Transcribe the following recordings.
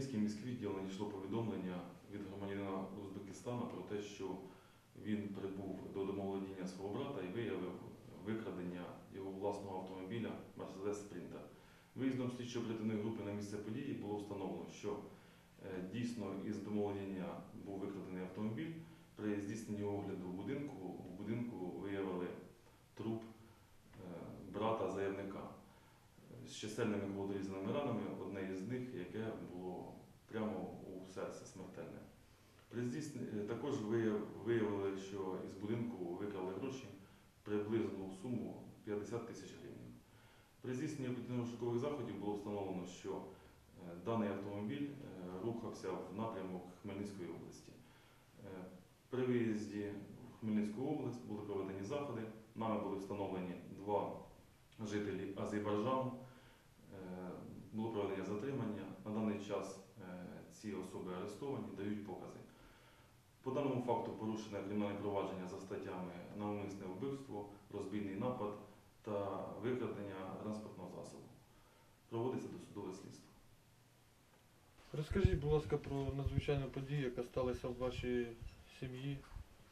Хмельницький міськвідділ надійшло повідомлення від громадянина Узбекистана про те, що він прибув до домоволодіння свого брата і виявив викрадення його власного автомобіля Mercedes Sprinter. Виїздом слідчо оперативної групи на місце події було встановлено, що е, дійсно із домоволодіння був викрадений автомобіль. При здійсненні огляду будинку в будинку виявили труп е, брата заявника з чисельними кроводрізними ранами, із них, яке було прямо у серце смертельне. При здійсненні е, також виявили, що із будинку викрали гроші приблизно у суму 50 тисяч гривень. При здійсненні оперативно-шукових заходів було встановлено, що е, даний автомобіль е, рухався в напрямок Хмельницької області. При виїзді в Хмельницьку область були проведені заходи. Нами були встановлені два жителі Азербайджану. Було проведення затримання. На даний час е, ці особи арестовані, дають покази. По даному факту порушене кримінальне провадження за статтями навмисне вбивство, розбійний напад та викрадення транспортного засобу. Проводиться досудове слідство. Розкажіть, будь ласка, про надзвичайну подію, яка сталася в вашій сім'ї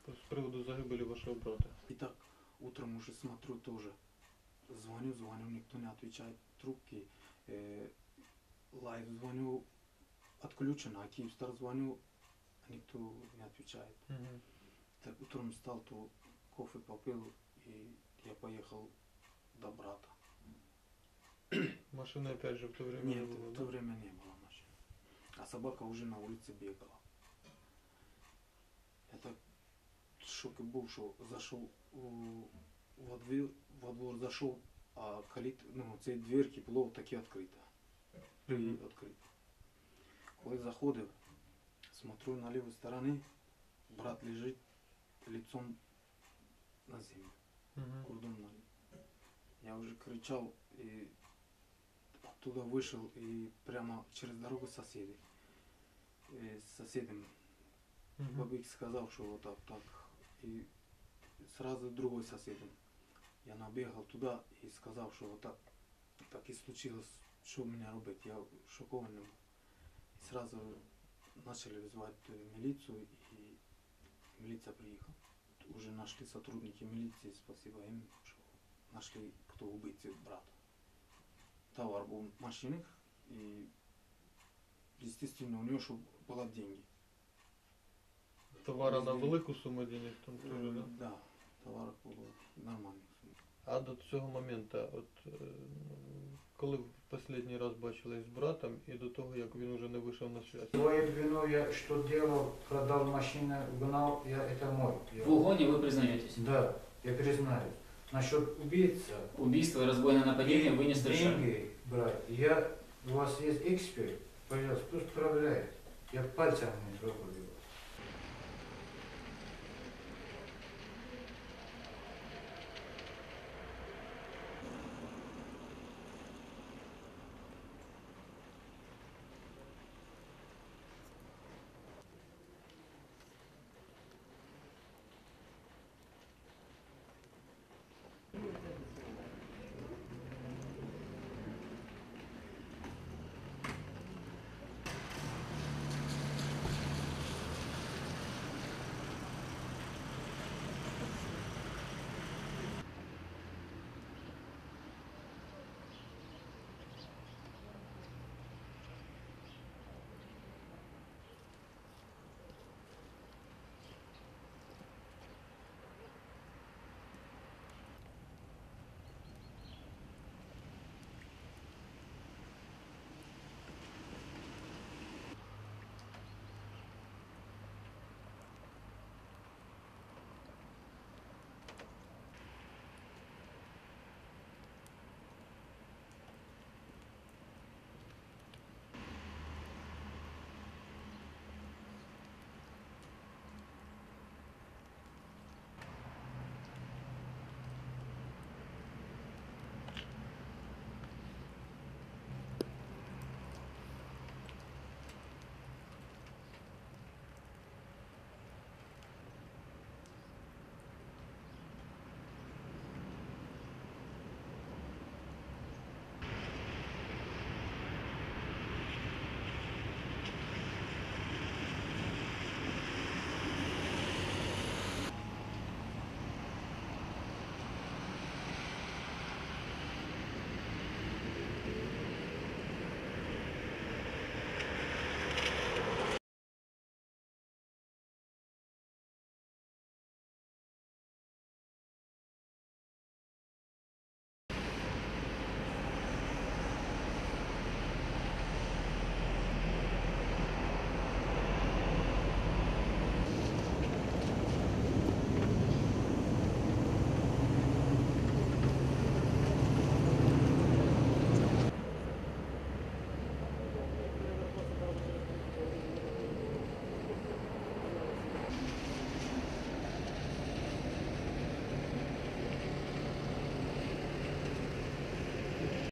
з приводу загибелі вашого брата. И так, утром уже смотрю тоже. Звоню, звоню, никто не отвечает. Трубки. Э, лайв звоню, отключено. А Киевстар звоню, а никто не отвечает. Угу. Так утром встал, то кофе попил, и я поехал до брата. Машини опять же в то время не Нет, було, в да? то время не было машины. А собака уже на улице бегала. Я так в шоке был, что зашел у- во двор, во двор зашел, а калит, ну, ці дверки було такі відкриті. І Мгм. відкриті. Коли заходив, смотрю на ліву сторону, брат лежить лицом на землю. Мгм. курдом на Я уже кричал и оттуда вышел и прямо через дорогу соседи. И с соседом Мгм. Бабик сказал, что вот так, так. И сразу другой соседом. Я набегал туда и сказал, что вот так, так и случилось, что у меня робить. Я шокованный. был. И сразу начали вызывать э, милицию, и милиция приехала. Уже нашли сотрудники милиции, спасибо им, что нашли, кто убийцы брата. Товар был в машинах, и естественно у него что было деньги. Товара на Везде. велику суму денег там теж, Е, да? Да, товар було нормально. А до цього моменту, от е, коли в останній раз бачились з братом і до того, як він уже не вийшов на связь. Свою вину я что делал, продал машину, гнал, я, это мой. Я- В угоне вы признаетесь. Да, я признаю. Насчет убийца, Убийство и разбойное нападение вы не совершали. деньги брать, я, у вас есть эксперт, пожалуйста, пусть проверяет. Я пальцем не трогаю его.